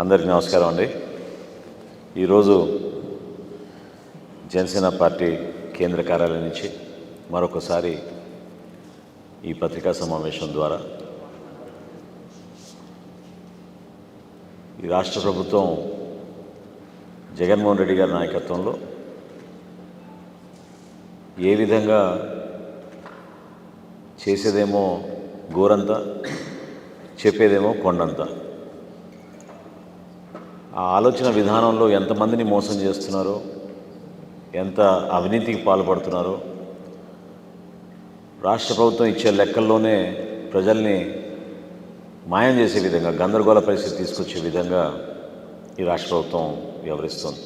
అందరికీ నమస్కారం అండి. ఈరోజు జనసేన పార్టీ కేంద్ర కార్యాలయం నుంచి మరొకసారి ఈ పత్రికా సమావేశం ద్వారా ఈ రాష్ట్ర ప్రభుత్వం జగన్మోహన్ రెడ్డి గారి నాయకత్వంలో ఏ విధంగా చేసేదేమో గోరంతా చెప్పేదేమో కొండంతా ఆ ఆలోచన విధానంలో ఎంతమందిని మోసం చేస్తున్నారో? ఎంత అవినీతికి పాల్పడుతున్నారో? రాష్ట్ర ప్రభుత్వం ఇచ్చే లెక్కల్లోనే ప్రజల్ని మాయం చేసే విధంగా గందరగోళ పరిస్థితి తీసుకొచ్చే విధంగా ఈ రాష్ట్ర ప్రభుత్వం వ్యవహరిస్తుంది.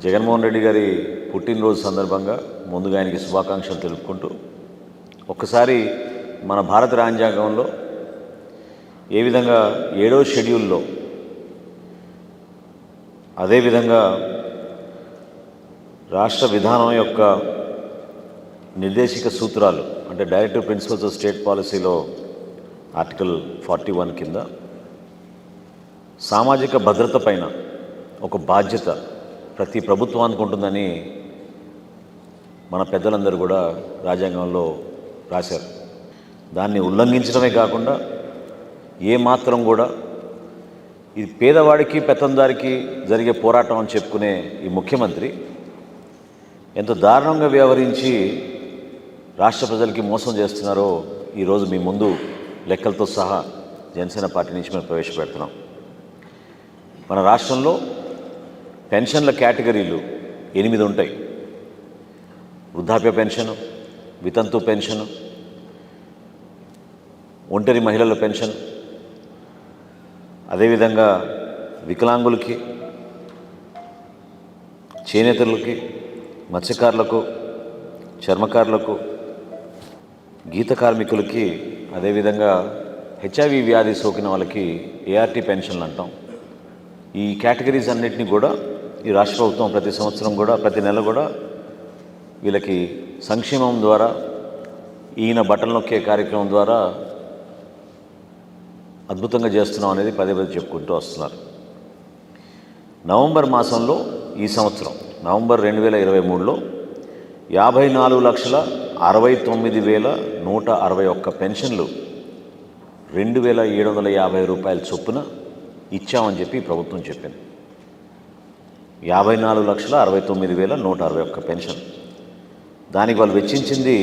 జగన్మోహన్ రెడ్డి గారి పుట్టినరోజు సందర్భంగా ముందుగా ఆయనకి శుభాకాంక్షలు తెలుపుకుంటూ ఒక్కసారి మన భారత రాజ్యాంగంలో ఏ విధంగా ఏడో షెడ్యూల్లో అదేవిధంగా రాష్ట్ర విధానం యొక్క నిర్దేశిక సూత్రాలు అంటే డైరెక్టివ్ ప్రిన్సిపల్స్ ఆఫ్ స్టేట్ పాలసీలో ఆర్టికల్ ఫార్టీ వన్ కింద సామాజిక భద్రత పైన ఒక బాధ్యత ప్రతి ప్రభుత్వానికి ఉంటుందని మన పెద్దలందరూ కూడా రాజ్యాంగంలో రాశారు. దాన్ని ఉల్లంఘించడమే కాకుండా ఏ మాత్రం కూడా ఇది పేదవాడికి పెత్తందారికి జరిగే పోరాటం అని చెప్పుకునే ఈ ముఖ్యమంత్రి ఎంత దారుణంగా వ్యవహరించి రాష్ట్ర ప్రజలకి మోసం చేస్తున్నారో ఈరోజు మీ ముందు లెక్కలతో సహా జనసేన పార్టీ నుంచి మేము ప్రవేశపెడుతున్నాం. మన రాష్ట్రంలో పెన్షన్ల కేటగిరీలు ఎనిమిది ఉంటాయి. వృద్ధాప్య పెన్షన్ వితంతు పెన్షన్ ఒంటరి మహిళల పెన్షన్ అదేవిధంగా వికలాంగులకి చేనేతలకి మత్స్యకారులకు చర్మకారులకు గీత కార్మికులకి అదేవిధంగా హెచ్ఐవి వ్యాధి సోకిన వాళ్ళకి ఏఆర్టీ పెన్షన్లు అంటాం. ఈ కేటగిరీస్ అన్నిటినీ కూడా ఈ రాష్ట్ర ప్రభుత్వం ప్రతి సంవత్సరం కూడా ప్రతి నెల కూడా వీళ్ళకి సంక్షేమం ద్వారా ఈయన బట్టలు నొక్కే కార్యక్రమం ద్వారా అద్భుతంగా చేస్తున్నాం అనేది పదే పదే చెప్పుకుంటూ వస్తున్నారు. నవంబర్ మాసంలో ఈ సంవత్సరం నవంబర్ రెండు వేల ఇరవై మూడులో యాభై నాలుగు లక్షల అరవై తొమ్మిది వేల నూట అరవై ఒక్క పెన్షన్లు రెండు వేల ఏడు వందల యాభై రూపాయల చొప్పున ఇచ్చామని చెప్పి ప్రభుత్వం చెప్పింది. యాభై నాలుగు లక్షల అరవై తొమ్మిది వేల నూట అరవై ఒక్క పెన్షన్. దానికి వాళ్ళు వెచ్చించింది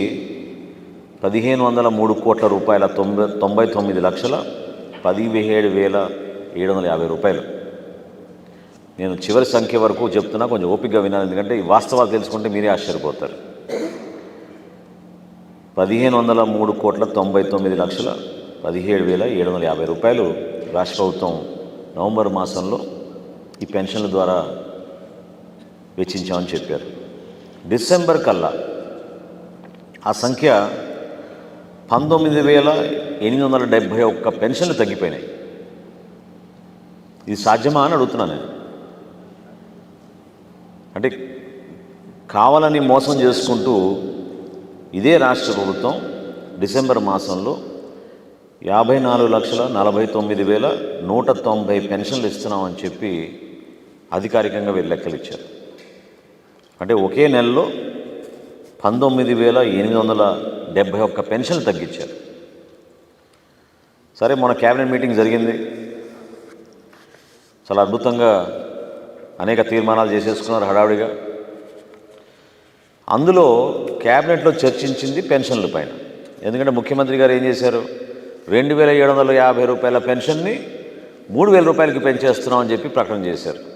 పదిహేను వందల మూడు కోట్ల రూపాయల తొంభై తొంభై తొమ్మిది లక్షల పదిహేడు వేల ఏడు వందల యాభై రూపాయలు. నేను చివరి సంఖ్య వరకు చెప్తున్నా కొంచెం ఓపికగా వినాలి ఎందుకంటే ఈ వాస్తవాలు తెలుసుకుంటే మీరే ఆశ్చర్యపోతారు. పదిహేను వందల మూడు కోట్ల తొంభై తొమ్మిది లక్షల పదిహేడు వేల ఏడు వందల యాభై రూపాయలు రాష్ట్ర ప్రభుత్వం నవంబర్ మాసంలో ఈ పెన్షన్ల ద్వారా వెచ్చించామని చెప్పారు. డిసెంబర్ కల్లా ఆ సంఖ్య పంతొమ్మిది వేల ఎనిమిది వందల డెబ్భై ఒక్క పెన్షన్లు తగ్గిపోయినాయి. ఇది సాధ్యమా అని అడుగుతున్నాను నేను. అంటే కావాలని మోసం చేసుకుంటూ ఇదే రాష్ట్ర ప్రభుత్వం డిసెంబర్ మాసంలో యాభై నాలుగు లక్షల నలభై తొమ్మిది వేల నూట తొంభై పెన్షన్లు ఇస్తున్నామని చెప్పి అధికారికంగా వీళ్ళు లెక్కలు ఇచ్చారు. అంటే ఒకే నెలలో పంతొమ్మిది వేల ఎనిమిది వందల డెబ్భై ఒక్క పెన్షన్లు తగ్గించారు. సరే మన క్యాబినెట్ మీటింగ్ జరిగింది. చాలా అద్భుతంగా అనేక తీర్మానాలు చేసేసుకున్నారు హడావుడిగా. అందులో క్యాబినెట్లో చర్చించింది పెన్షన్ల పైన. ఎందుకంటే ముఖ్యమంత్రి గారు ఏం చేశారు? రెండు వేల ఏడు వందల యాభై రూపాయల పెన్షన్ని మూడు వేల రూపాయలకి పెంచేస్తున్నామని చెప్పి ప్రకటన చేశారు.